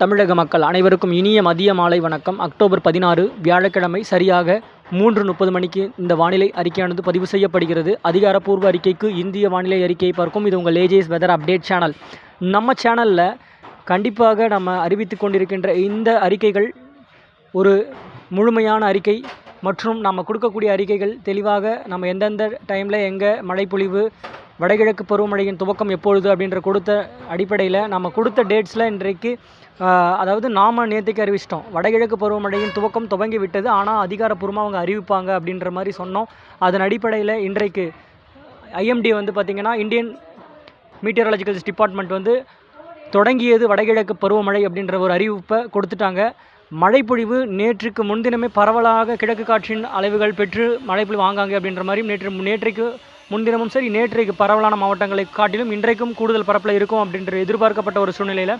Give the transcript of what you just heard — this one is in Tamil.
தமிழக மக்கள் அனைவருக்கும் இனிய மதிய மாலை வணக்கம். அக்டோபர் பதினாறு வியாழக்கிழமை சரியாக மூன்று முப்பது மணிக்கு இந்த வானிலை அறிக்கையானது பதிவு செய்யப்படுகிறது. அதிகாரப்பூர்வ அறிக்கைக்கு இந்திய வானிலை அறிக்கையை பார்க்கும். இது உங்கள் ஏஜேஸ் வெதர் அப்டேட் சேனல் நம்ம சேனலில் கண்டிப்பாக நம்ம அறிவித்து கொண்டிருக்கின்ற இந்த அறிக்கைகள் ஒரு முழுமையான அறிக்கை மற்றும் நம்ம கொடுக்கக்கூடிய அறிக்கைகள் தெளிவாக நம்ம எந்தெந்த டைமில் எங்கே மழைப்பொழிவு வடகிழக்கு பருவமழையின் துவக்கம் எப்பொழுது அப்படின்ற கொடுத்த அடிப்படையில் நம்ம கொடுத்த டேட்ஸில் இன்றைக்கு அதாவது நாம் நேற்றுக்கு அறிவிச்சிட்டோம். வடகிழக்கு பருவமழையின் துவக்கம் துவங்கி விட்டது ஆனால் அதிகாரப்பூர்வமாக அவங்க அறிவிப்பாங்க அப்படின்ற மாதிரி சொன்னோம். அதன் அடிப்படையில் இன்றைக்கு ஐஎம்டி வந்து பார்த்திங்கன்னா இந்தியன் மீட்டியராலஜிக்கல் டிபார்ட்மெண்ட் வந்து தொடங்கியது வடகிழக்கு பருவமழை அப்படின்ற ஒரு அறிவிப்பை கொடுத்துட்டாங்க. மழைப்பொழிவு நேற்றுக்கு முன்தினமே பரவலாக கிழக்கு காற்றின் அளவுகள் பெற்று மழைப்பொழிவு வாங்காங்க அப்படின்ற மாதிரி நேற்று நேற்றைக்கு முன்தினமும் சரி நேற்றைக்கு பரவலான மாவட்டங்களை காட்டிலும் இன்றைக்கும் கூடுதல் பரப்பில் இருக்கும் அப்படின்ற எதிர்பார்க்கப்பட்ட ஒரு சூழ்நிலையில்